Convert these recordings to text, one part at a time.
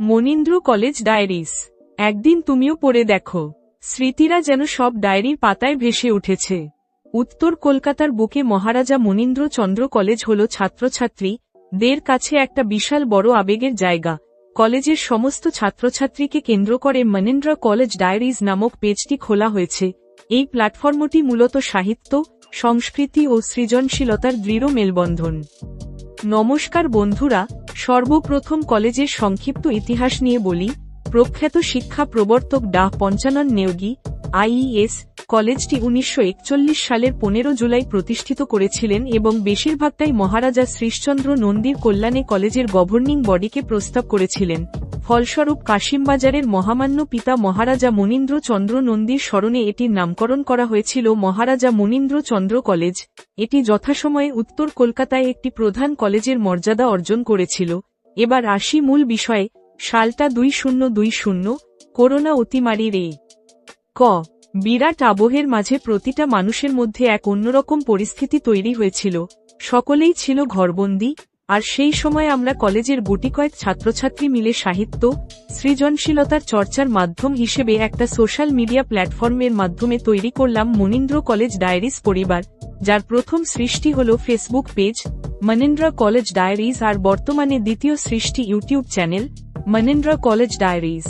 Manindra college diaries. একদিন তুমিও পড়ে দেখো। স্মৃতিরা যেন সব ডায়েরির পাতায় ভেসে উঠেছে। উত্তর কলকাতার বুকে মহারাজা মনীন্দ্র চন্দ্র কলেজ হল ছাত্রছাত্রী, দের কাছে একটা বিশাল বড় আবেগের জায়গা। কলেজের সমস্ত ছাত্রছাত্রীকে কেন্দ্র করে মনীন্দ্র কলেজ ডায়েরিজ নামক পেজটি খোলা হয়েছে। এই প্ল্যাটফর্মটি মূলত সাহিত্য, সংস্কৃতি ও সৃজনশীলতার দৃঢ় মেলবন্ধন। নমস্কার বন্ধুরা সর্বপ্রথম কলেজের সংক্ষিপ্ত ইতিহাস নিয়ে বলি। প্রখ্যাত শিক্ষা প্রবর্তক ডাহ পঞ্চানন নেওগি আইইএস কলেজটি উনিশশো একচল্লিশ সালের পনেরো জুলাই প্রতিষ্ঠিত করেছিলেন এবং বেশিরভাগটাই মহারাজা শ্রীশচন্দ্র নন্দীর কল্যাণে কলেজের গভর্নিং বডিকে প্রস্তাব করেছিলেন। ফলস্বরূপ কাশিমবাজারের মহামান্য পিতা মহারাজা মনীন্দ্র চন্দ্র নন্দীর স্মরণে এটির নামকরণ করা হয়েছিল মহারাজা মনীন্দ্র চন্দ্র কলেজ। এটি যথাসময়ে উত্তর কলকাতায় একটি প্রধান কলেজের মর্যাদা অর্জন করেছিল। এবার আসি মূল বিষয়ে, সালটা দুই শূন্য দুই শূন্য, করোনা অতিমারির এ। ক, বিরাট আবহের মাঝে প্রতিটা মানুষের মধ্যে এক অন্যরকম পরিস্থিতি তৈরি হয়েছিল। সকলেই ছিল ঘরবন্দি আর সেই সময় আমরা কলেজের গুটিকয়েক ছাত্রছাত্রী মিলে সাহিত্য, সৃজনশীলতার চর্চার মাধ্যম হিসেবে একটা সোশ্যাল মিডিয়া প্ল্যাটফর্মের মাধ্যমে তৈরি করলাম মনীন্দ্র কলেজ ডায়েরিজ পরিবার, যার প্রথম সৃষ্টি হল Facebook page, Manindra college diaries আর বর্তমানে দ্বিতীয় সৃষ্টি YouTube channel, Manindra college diaries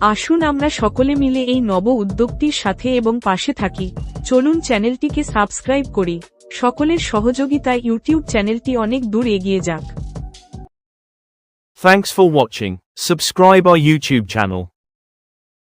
আসুন আমরা সকলে মিলে এই নব উদ্যোগটির সাথে এবং পাশে থাকি। চলুন চ্যানেলটিকে সাবস্ক্রাইব করি। সকলের সহযোগিতায় ইউটিউব চ্যানেলটি অনেক দূর এগিয়ে যাক Thanks for watching. Subscribe our YouTube channel.